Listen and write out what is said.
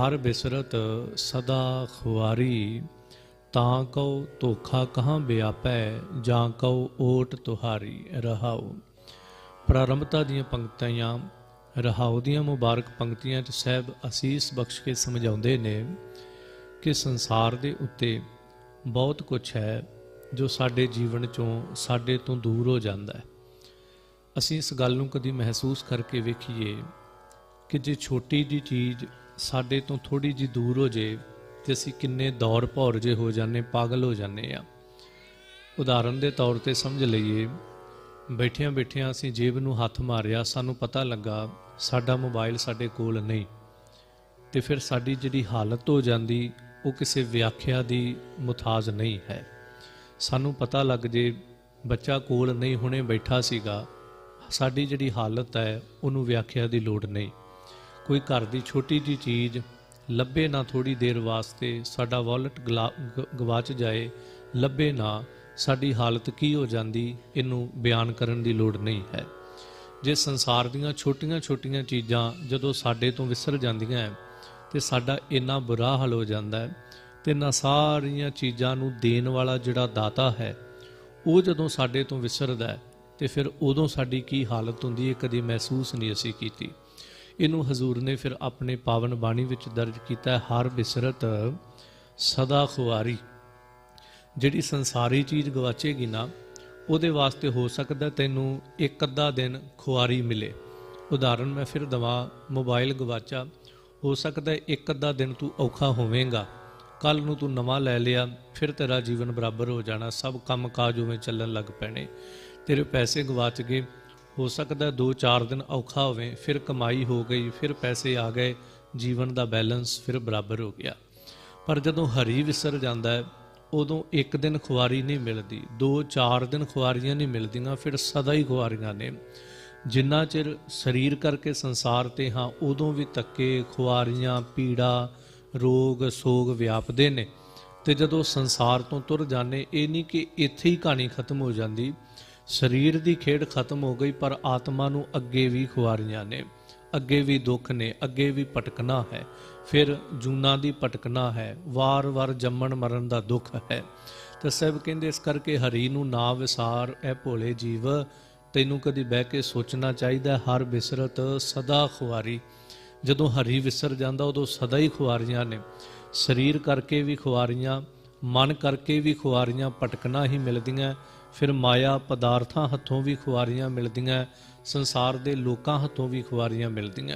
ਹਰ ਬਿਸਰਤ ਸਦਾ ਖੁਆਰੀ, ਤਾਂ ਕਉ ਧੋਖਾ ਕਹਾਂ ਵਿਆਪੈ ਜਾਂ ਕਉ ਓਟ ਤੁਹਾਰੀ ਰਹਾਉ। ਪ੍ਰਾਰੰਭਤਾ ਦੀਆਂ ਪੰਕਤੀਆਂ, ਰਹਾਉ ਦੀਆਂ ਮੁਬਾਰਕ ਪੰਕਤੀਆਂ 'ਚ ਸਹਿਬ ਅਸੀਸ ਬਖਸ਼ ਕੇ ਸਮਝਾਉਂਦੇ ਨੇ ਕਿ ਸੰਸਾਰ ਦੇ ਉੱਤੇ ਬਹੁਤ ਕੁਝ ਹੈ ਜੋ ਸਾਡੇ ਜੀਵਨ 'ਚੋਂ ਸਾਡੇ ਤੋਂ ਦੂਰ ਹੋ ਜਾਂਦਾ ਹੈ। ਅਸੀਂ ਇਸ ਗੱਲ ਨੂੰ ਕਦੀ ਮਹਿਸੂਸ ਕਰਕੇ ਵੇਖੀਏ ਕਿ ਜੇ ਛੋਟੀ ਜੀ ਚੀਜ਼ ਸਾਡੇ ਤੋਂ ਥੋੜੀ ਜੀ ਦੂਰ ਹੋ ਜੇ ਤੇ ਅਸੀਂ ਕਿੰਨੇ ਦੌਰ ਭੌਰ ਜੇ ਹੋ ਜਾਂਦੇ, ਪਾਗਲ ਹੋ ਜਾਂਦੇ ਆ। ਉਦਾਹਰਨ ਦੇ ਤੌਰ ਤੇ ਸਮਝ ਲਈਏ, ਬੈਠਿਆਂ ਬੈਠਿਆਂ ਅਸੀਂ ਜੇਬ ਨੂੰ ਹੱਥ ਮਾਰਿਆ, ਸਾਨੂੰ ਪਤਾ ਲੱਗਾ ਸਾਡਾ ਮੋਬਾਈਲ ਸਾਡੇ ਕੋਲ ਨਹੀਂ। ਤੇ ਫਿਰ ਸਾਡੀ ਜਿਹੜੀ ਹਾਲਤ ਹੋ ਜਾਂਦੀ, ਉਹ ਕਿਸੇ ਵਿਆਖਿਆ ਦੀ ਮੁਤਾਜ ਨਹੀਂ ਹੈ। ਸਾਨੂੰ ਪਤਾ ਲੱਗ ਜੇ ਬੱਚਾ ਕੋਲ ਨਹੀਂ ਹੁਣੇ ਬੈਠਾ ਸੀਗਾ, ਸਾਡੀ ਜਿਹੜੀ ਹਾਲਤ ਹੈ, ਉਹਨੂੰ ਵਿਆਖਿਆ ਦੀ ਲੋੜ ਨਹੀਂ। ਕੋਈ ਘਰ ਦੀ ਛੋਟੀ ਜੀ ਚੀਜ਼ ਲੱਭੇ ਨਾ ਥੋੜੀ ਦੇਰ ਵਾਸਤੇ ਸਾਡਾ ਵਾਲਟ ਗਵਾਚ ਜਾਏ, ਲੱਭੇ ਨਾ, ਸਾਡੀ ਹਾਲਤ ਕੀ ਹੋ ਜਾਂਦੀ, ਇਹਨੂੰ ਬਿਆਨ ਕਰਨ ਦੀ ਲੋੜ ਨਹੀਂ ਹੈ। ਜੇ ਸੰਸਾਰ ਦੀਆਂ ਛੋਟੀਆਂ-ਛੋਟੀਆਂ ਚੀਜ਼ਾਂ ਜਦੋਂ ਸਾਡੇ ਤੋਂ ਵਿਸਰ ਜਾਂਦੀਆਂ ਹੈ ਤੇ ਸਾਡਾ ਇੰਨਾ ਬੁਰਾ ਹਾਲ ਹੋ ਜਾਂਦਾ ਹੈ ਤੇ ਨਾ ਸਾਰੀਆਂ ਚੀਜ਼ਾਂ ਨੂੰ ਦੇਣ ਵਾਲਾ ਜਿਹੜਾ ਦਾਤਾ ਹੈ, ਉਹ ਜਦੋਂ ਸਾਡੇ ਤੋਂ ਵਿਸਰਦਾ ਹੈ ਤੇ ਫਿਰ ਉਦੋਂ ਸਾਡੀ ਕੀ ਹਾਲਤ ਹੁੰਦੀ ਹੈ ਕਦੀ ਮਹਿਸੂਸ ਨਹੀਂ ਅਸੀਂ ਕੀਤੀ। ਇਹਨੂੰ ਹਜ਼ੂਰ ਨੇ ਫਿਰ ਆਪਣੇ ਪਾਵਨ ਬਾਣੀ ਵਿੱਚ ਦਰਜ ਕੀਤਾ ਹਰ ਬਿਸਰਤ ਸਦਾ ਖੁਆਰੀ ਜਿਹੜੀ ਸੰਸਾਰੀ ਚੀਜ਼ ਗਵਾਚੇਗੀ ਨਾ, ਉਹਦੇ ਵਾਸਤੇ ਹੋ ਸਕਦਾ ਤੈਨੂੰ ਇੱਕ ਅੱਧਾ ਦਿਨ ਖੁਆਰੀ ਮਿਲੇ। ਉਦਾਹਰਨ, ਮੈਂ ਫਿਰ ਦਵਾ ਮੋਬਾਈਲ ਗਵਾਚਾ, ਹੋ ਸਕਦਾ ਇੱਕ ਅੱਧਾ ਦਿਨ ਤੂੰ ਔਖਾ ਹੋਵੇਂਗਾ। ਕੱਲ ਨੂੰ ਤੂੰ ਨਵਾਂ ਲੈ ਲਿਆ, ਫਿਰ ਤੇਰਾ ਜੀਵਨ ਬਰਾਬਰ ਹੋ ਜਾਣਾ, ਸਭ ਕੰਮ ਕਾਜ ਉਵੇਂ ਚੱਲਣ ਲੱਗ ਪੈਣੇ। ਤੇਰੇ ਪੈਸੇ ਗਵਾਚ ਗਏ ਹੋ ਸਕਦਾ 2-4 ਦਿਨ ਔਖਾ ਹੋਵੇ, ਫਿਰ ਕਮਾਈ ਹੋ ਗਈ, ਫਿਰ ਪੈਸੇ ਆ ਗਏ, ਜੀਵਨ ਦਾ ਬੈਲੈਂਸ ਫਿਰ ਬਰਾਬਰ ਹੋ ਗਿਆ। ਪਰ ਜਦੋਂ ਹਰੀ ਵਿਸਰ ਜਾਂਦਾ ਹੈ, ਉਦੋਂ ਇੱਕ ਦਿਨ ਖੁਆਰੀ ਨਹੀਂ ਮਿਲਦੀ 2-4 ਦਿਨ ਖੁਆਰੀਆਂ ਨਹੀਂ ਮਿਲਦੀਆਂ, ਫਿਰ ਸਦਾ ਹੀ ਖੁਆਰੀਆਂ ਨੇ। ਜਿੰਨਾ ਚਿਰ ਸਰੀਰ ਕਰਕੇ ਸੰਸਾਰ ਤੇ ਹਾਂ, ਉਦੋਂ ਵੀ ਤੱਕੇ ਖੁਆਰੀਆਂ, ਪੀੜਾ, ਰੋਗ, ਸੋਗ ਵਿਆਪਦੇ ਨੇ। ਤੇ ਜਦੋਂ ਸੰਸਾਰ ਤੋਂ ਤੁਰ ਜਾਂਦੇ, ਇਹ ਨਹੀਂ ਕਿ ਇੱਥੇ ਹੀ ਕਹਾਣੀ ਖਤਮ ਹੋ ਜਾਂਦੀ ਸਰੀਰ ਦੀ ਖੇਡ ਖਤਮ ਹੋ ਗਈ, ਪਰ ਆਤਮਾ ਨੂੰ ਅੱਗੇ ਵੀ ਖੁਆਰੀਆਂ ਨੇ। ਅੱਗੇ ਵੀ ਦੁੱਖ ਨੇ, ਅੱਗੇ ਵੀ ਭਟਕਣਾ ਹੈ। ਫਿਰ ਜੂਨਾ ਦੀ ਭਟਕਣਾ ਹੈ। ਵਾਰ-ਵਾਰ ਜੰਮਣ ਮਰਨ ਦਾ ਦੁੱਖ ਹੈ। ਤਾਂ ਸਭ ਕਹਿੰਦੇ, ਇਸ ਕਰਕੇ ਹਰੀ ਨੂੰ ਨਾ ਵਿਸਾਰ, ਐ ਭੋਲੇ ਜੀਵ, ਤੈਨੂੰ ਕਦੀ ਬਹਿ ਕੇ ਸੋਚਣਾ ਚਾਹੀਦਾ ਹਰ ਬਿਸਰਤ ਸਦਾ ਖੁਆਰੀ। ਜਦੋਂ ਹਰੀ ਵਿਸਰ ਜਾਂਦਾ, ਉਦੋਂ ਸਦਾ ਹੀ ਖੁਆਰੀਆਂ ਨੇ। ਸਰੀਰ ਕਰਕੇ ਵੀ ਖੁਆਰੀਆਂ, ਮਨ ਕਰਕੇ ਵੀ ਖੁਆਰੀਆਂ, ਭਟਕਣਾ ਹੀ ਮਿਲਦੀਆਂ। ਫਿਰ ਮਾਇਆ ਪਦਾਰਥਾਂ ਹੱਥੋਂ ਵੀ ਖੁਆਰੀਆਂ ਮਿਲਦੀਆਂ ਸੰਸਾਰ ਦੇ ਲੋਕਾਂ ਹੱਥੋਂ ਵੀ ਖੁਆਰੀਆਂ ਮਿਲਦੀਆਂ।